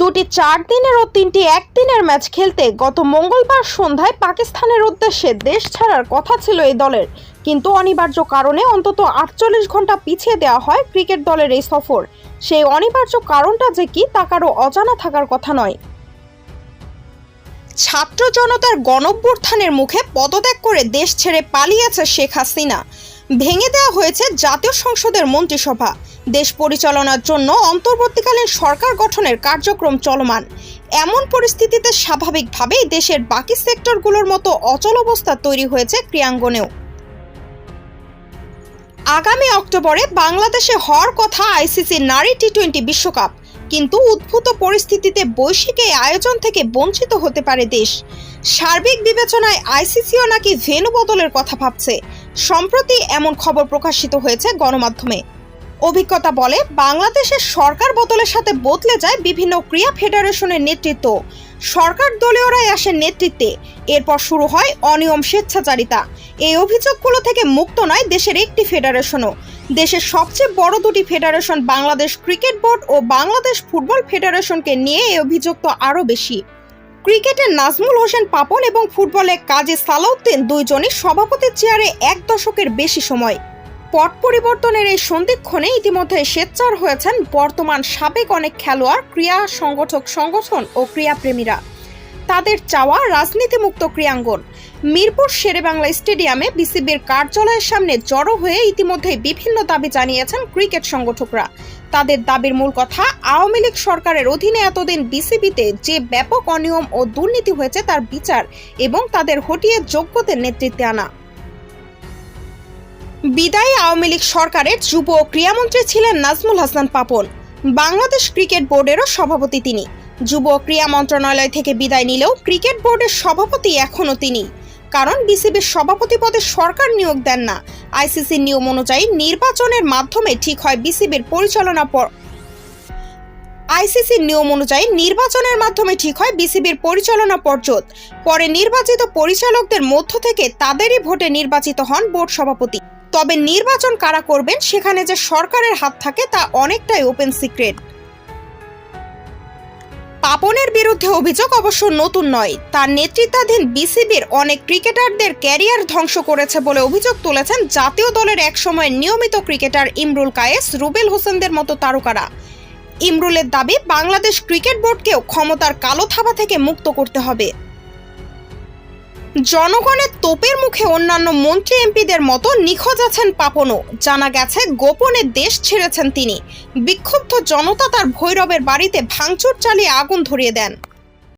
দুটি চার দিনের ও তিনটি একদিনের ম্যাচ খেলতে গত মঙ্গলবার সন্ধ্যায় পাকিস্তানের উদ্দেশ্যে দেশ ছাড়ার কথা ছিল এই দলের। কিন্তু অনিবার্য কারণে অন্তত আটচল্লিশ ঘণ্টা পিছিয়ে দেওয়া হয় ক্রিকেট দলের এই সফর। সেই অনিবার্য কারণটা যে কি তা কারও অজানা থাকার কথা নয়। ছাত্র জনতার গণভ্যুত্থানের মুখে পদত্যাগ করে দেশ ছেড়ে পালিয়েছে শেখ হাসিনা। ভেঙে দেওয়া হয়েছে জাতীয় সংসদের মন্ত্রিসভা। দেশ পরিচালনার জন্য অন্তর্বর্তীকালীন সরকার গঠনের কার্যক্রম চলমান। এমন পরিস্থিতিতে স্বাভাবিকভাবেই দেশের বাকি সেক্টরগুলোর মতো অচল অবস্থা তৈরি হয়েছে ক্রিয়াঙ্গনেও আগামী অক্টোবরে বাংলাদেশে হওয়ার কথা আইসিসি নারী টি টোয়েন্টি বিশ্বকাপ। কিন্তু উদ্ভূত পরিস্থিতিতে বৈশ্বিক এই আয়োজন থেকে বঞ্চিত হতে পারে দেশ। সার্বিক বিবেচনায় আইসিসিও নাকি ভেনু বদলের কথা ভাবছে। সম্প্রতি এমন খবর প্রকাশিত হয়েছে গণমাধ্যমে। অভিজ্ঞতা বলে, বাংলাদেশের সরকার বদলের সাথে বদলে যায় বিভিন্ন ক্রীড়া ফেডারেশনের নেতৃত্ব। সরকার দলীয়রাই আসেন নেতৃত্বে। এরপর শুরু হয় অনিয়ম স্বেচ্ছাচারিতা। এই অভিযোগগুলো থেকে মুক্ত নয় দেশের একটি ফেডারেশনও। দেশের সবচেয়ে বড় দুটি ফেডারেশন বাংলাদেশ ক্রিকেট বোর্ড ও বাংলাদেশ ফুটবল ফেডারেশনকে নিয়ে এই অভিযোগ তো আরও বেশি। ক্রিকেটের নাজমুল হোসেন পাপন এবং ফুটবলে কাজে সালাউদ্দিন দুইজনই সভাপতির চেয়ারে এক দশকের বেশি সময়। পট পরিবর্তনের এই সন্ধিক্ষণে ইতিমধ্যে স্বেচ্ছার হয়েছেন বর্তমান সাবেক অনেক খেলোয়াড়, ক্রীড়া সংগঠক, সংগঠন ও ক্রীড়াপ্রেমীরা। তাদের চাওয়া রাজনীতিমুক্ত ক্রিয়াঙ্গন মিরপুর শেরেবাংলা স্টেডিয়ামে বিসিবির কার্যালয়ের সামনে জড়ো হয়ে ইতিমধ্যে বিভিন্ন দাবি জানিয়েছেন ক্রিকেট সংগঠকরা। তাদের দাবির মূল কথা, আওয়ামী লীগ সরকারের অধীনে এতদিন বিসিবিতে যে ব্যাপক অনিয়ম ও দুর্নীতি হয়েছে তার বিচার এবং তাদের হটিয়ে যোগ্যদের নেতৃত্বে আনা। বিদায়ী আওয়ামী লীগ সরকারের যুব ও ক্রীড়ামন্ত্রী ছিলেন নাজমুল হাসান পাপন। বাংলাদেশ ক্রিকেট বোর্ডেরও সভাপতি তিনি। যুব ক্রীড়া মন্ত্রণালয় থেকে বিদায় নিলেও ক্রিকেট বোর্ডের সভাপতি এখনও তিনি। কারণ বিসিবির সভাপতি পদে সরকার নিয়োগ দেন না। আইসিসির নিয়ম অনুযায়ী নির্বাচনের মাধ্যমে ঠিক হয় বিসিবির পরিচালনা পর। আইসিসির নিয়ম অনুযায়ী নির্বাচনের মাধ্যমে ঠিক হয় বিসিবির পরিচালনা পর্ষদ। পরে নির্বাচিত পরিচালকদের মধ্য থেকে তাদেরই ভোটে নির্বাচিত হন বোর্ড সভাপতি। তবে নির্বাচন কারা করবেন সেখানে যে সরকারের হাত থাকে তা অনেকটাই ওপেন সিক্রেট পাপনের বিরুদ্ধে অভিযোগ অবশ্য নতুন নয়। তার নেতৃত্বাধীন বিসিবির অনেক ক্রিকেটারদের ক্যারিয়ার ধ্বংস করেছে বলে অভিযোগ তুলেছেন জাতীয় দলের একসময় নিয়মিত ক্রিকেটার ইমরুল কায়েস, রুবেল হোসেনদের মতো তারকারা। ইমরুলের দাবি, বাংলাদেশ ক্রিকেট বোর্ডকেও ক্ষমতার কালো থাবা থেকে মুক্ত করতে হবে। জনগণের তোপের মুখে অন্যান্য মন্ত্রী এমপিদের মতো নিখোঁজ আছেন পাপনও। জানা গেছে, গোপনে দেশ ছেড়েছেন তিনি। বিক্ষুব্ধ জনতা তার ভৈরবের বাড়িতে ভাঙচুর চালিয়ে আগুন ধরিয়ে দেন।